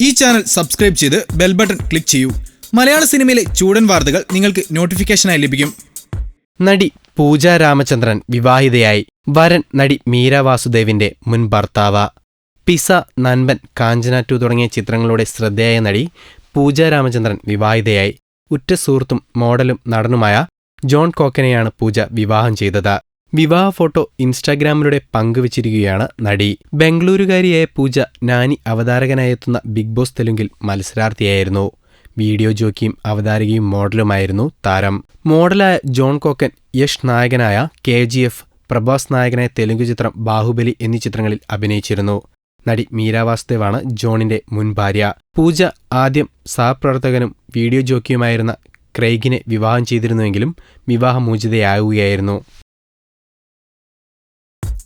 ഈ channel subscribe ചെയ്ത് bell button click ചെയ്യൂ. മലയാള സിനിമയിലെ ചൂടൻ വാർത്തകൾ നിങ്ങൾക്ക് നോട്ടിഫിക്കേഷനായി ലഭിക്കും. നടി പൂജ രാമചന്ദ്രൻ വിവാഹിതയായി. വരൻ നടി മീര വാസുദേവിന്റെ മുൻ ഭർത്താവ. പിസ നൻപൻ കാഞ്ചന ടു തുടങ്ങിയ ചിത്രങ്ങളുടെ ശ്രദ്ധേയ നടി പൂജ രാമചന്ദ്രൻ വിവാഹിതയായി. ഉറ്റ സുഹൃത്തും മോഡലും നടനുമായ ജോൺ കോക്കനെയാണ് പൂജ വിവാഹം ചെയ്തത്. വിവാഹ ഫോട്ടോ ഇൻസ്റ്റാഗ്രാമിലൂടെ പങ്കുവച്ചിരിക്കുകയാണ് നടി. ബംഗളൂരുകാരിയായ പൂജ നാനി അവതാരകനായെത്തുന്ന ബിഗ് ബോസ് തെലുങ്കിൽ മത്സരാർത്ഥിയായിരുന്നു. വീഡിയോ ജോക്കിയും അവതാരകയും മോഡലുമായിരുന്നു താരം. മോഡലായ ജോൺ കോക്കൻ യഷ് നായകനായ കെ ജി എഫ് പ്രഭാസ് നായകനായ തെലുങ്ക് ചിത്രം ബാഹുബലി എന്നീ ചിത്രങ്ങളിൽ അഭിനയിച്ചിരുന്നു. നടി മീര ജോണിന്റെ മുൻ ഭാര്യ. പൂജ ആദ്യം സഹപ്രവർത്തകനും വീഡിയോ ജോക്കിയുമായിരുന്ന ക്രെയ്ഗിനെ വിവാഹം ചെയ്തിരുന്നുവെങ്കിലും വിവാഹമോചിതയാവുകയായിരുന്നു.